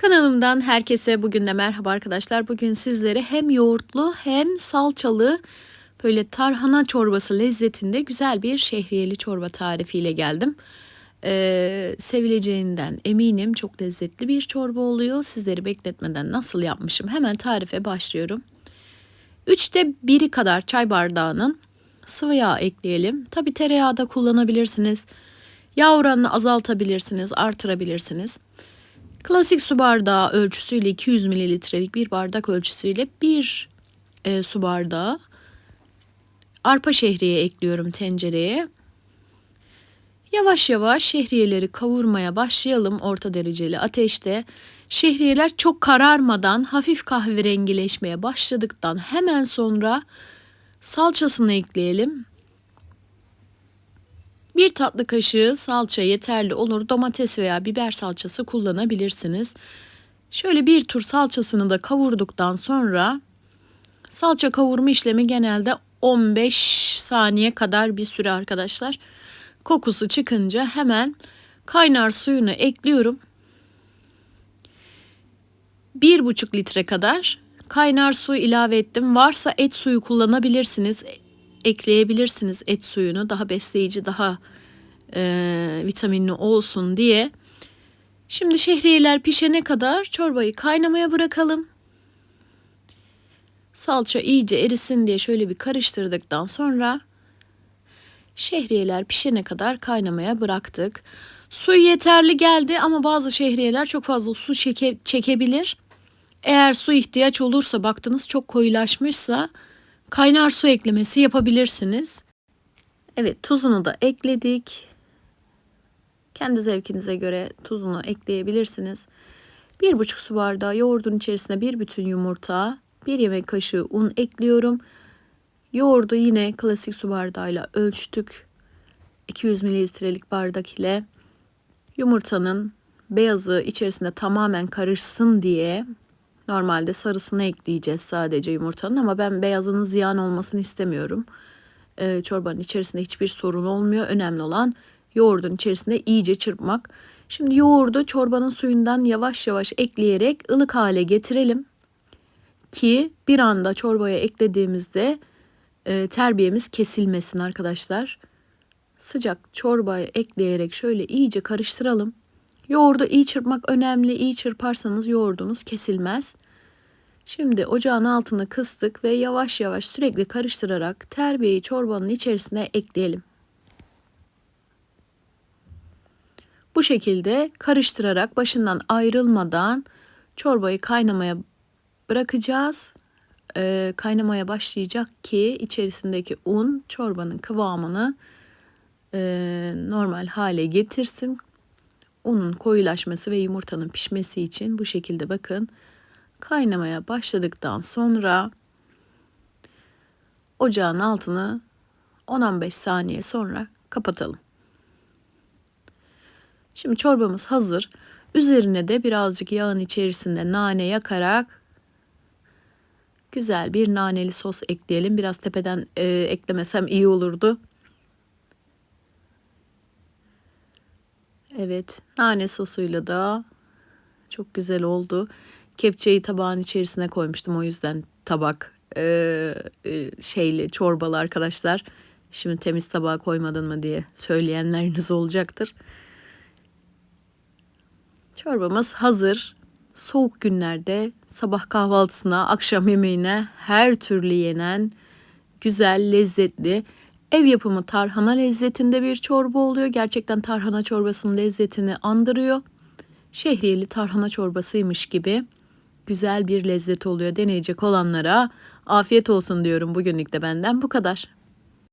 Kanalımdan herkese bugün de merhaba arkadaşlar. Bugün sizlere hem yoğurtlu hem salçalı böyle tarhana çorbası lezzetinde güzel bir şehriyeli çorba tarifiyle geldim. Ee, sevileceğinden eminim çok lezzetli bir çorba oluyor. Sizleri bekletmeden nasıl yapmışım hemen tarife başlıyorum. Üçte biri kadar çay bardağının sıvı yağ ekleyelim. Tabi tereyağı da kullanabilirsiniz. Yağ oranını azaltabilirsiniz, artırabilirsiniz. Klasik su bardağı ölçüsüyle 200 mililitrelik bir bardak ölçüsüyle bir e, su bardağı arpa şehriye ekliyorum tencereye. Yavaş yavaş şehriyeleri kavurmaya başlayalım orta dereceli ateşte. Şehriyeler çok kararmadan hafif kahverengileşmeye başladıktan hemen sonra salçasını ekleyelim. Bir tatlı kaşığı salça yeterli olur. Domates veya biber salçası kullanabilirsiniz. Şöyle bir tur salçasını da kavurduktan sonra salça kavurma işlemi genelde 15 saniye kadar bir süre arkadaşlar. Kokusu çıkınca hemen kaynar suyunu ekliyorum. Bir buçuk litre kadar kaynar su ilave ettim. Varsa et suyu kullanabilirsiniz ekleyebilirsiniz et suyunu daha besleyici daha e, vitaminli olsun diye. Şimdi şehriyeler pişene kadar çorbayı kaynamaya bırakalım. Salça iyice erisin diye şöyle bir karıştırdıktan sonra şehriyeler pişene kadar kaynamaya bıraktık. Su yeterli geldi ama bazı şehriyeler çok fazla su çeke, çekebilir. Eğer su ihtiyaç olursa baktınız çok koyulaşmışsa kaynar su eklemesi yapabilirsiniz. Evet tuzunu da ekledik. Kendi zevkinize göre tuzunu ekleyebilirsiniz. Bir buçuk su bardağı yoğurdun içerisine bir bütün yumurta, bir yemek kaşığı un ekliyorum. Yoğurdu yine klasik su bardağıyla ölçtük. 200 mililitrelik bardak ile yumurtanın beyazı içerisinde tamamen karışsın diye Normalde sarısını ekleyeceğiz sadece yumurtanın ama ben beyazının ziyan olmasını istemiyorum. Ee, çorbanın içerisinde hiçbir sorun olmuyor. Önemli olan yoğurdun içerisinde iyice çırpmak. Şimdi yoğurdu çorbanın suyundan yavaş yavaş ekleyerek ılık hale getirelim. Ki bir anda çorbaya eklediğimizde e, terbiyemiz kesilmesin arkadaşlar. Sıcak çorbaya ekleyerek şöyle iyice karıştıralım. Yoğurdu iyi çırpmak önemli. İyi çırparsanız yoğurdunuz kesilmez. Şimdi ocağın altını kıstık ve yavaş yavaş sürekli karıştırarak terbiyeyi çorbanın içerisine ekleyelim. Bu şekilde karıştırarak başından ayrılmadan çorbayı kaynamaya bırakacağız. Ee, kaynamaya başlayacak ki içerisindeki un çorbanın kıvamını e, normal hale getirsin unun koyulaşması ve yumurtanın pişmesi için bu şekilde bakın kaynamaya başladıktan sonra ocağın altını 10-15 saniye sonra kapatalım. Şimdi çorbamız hazır. Üzerine de birazcık yağın içerisinde nane yakarak güzel bir naneli sos ekleyelim. Biraz tepeden e, eklemesem iyi olurdu. Evet, nane sosuyla da çok güzel oldu. Kepçeyi tabağın içerisine koymuştum o yüzden tabak e, e, şeyli çorbalı arkadaşlar. Şimdi temiz tabağa koymadın mı diye söyleyenleriniz olacaktır. Çorbamız hazır. Soğuk günlerde sabah kahvaltısına, akşam yemeğine her türlü yenen güzel, lezzetli Ev yapımı tarhana lezzetinde bir çorba oluyor. Gerçekten tarhana çorbasının lezzetini andırıyor. Şehriyeli tarhana çorbasıymış gibi güzel bir lezzet oluyor. Deneyecek olanlara afiyet olsun diyorum bugünlük de benden bu kadar.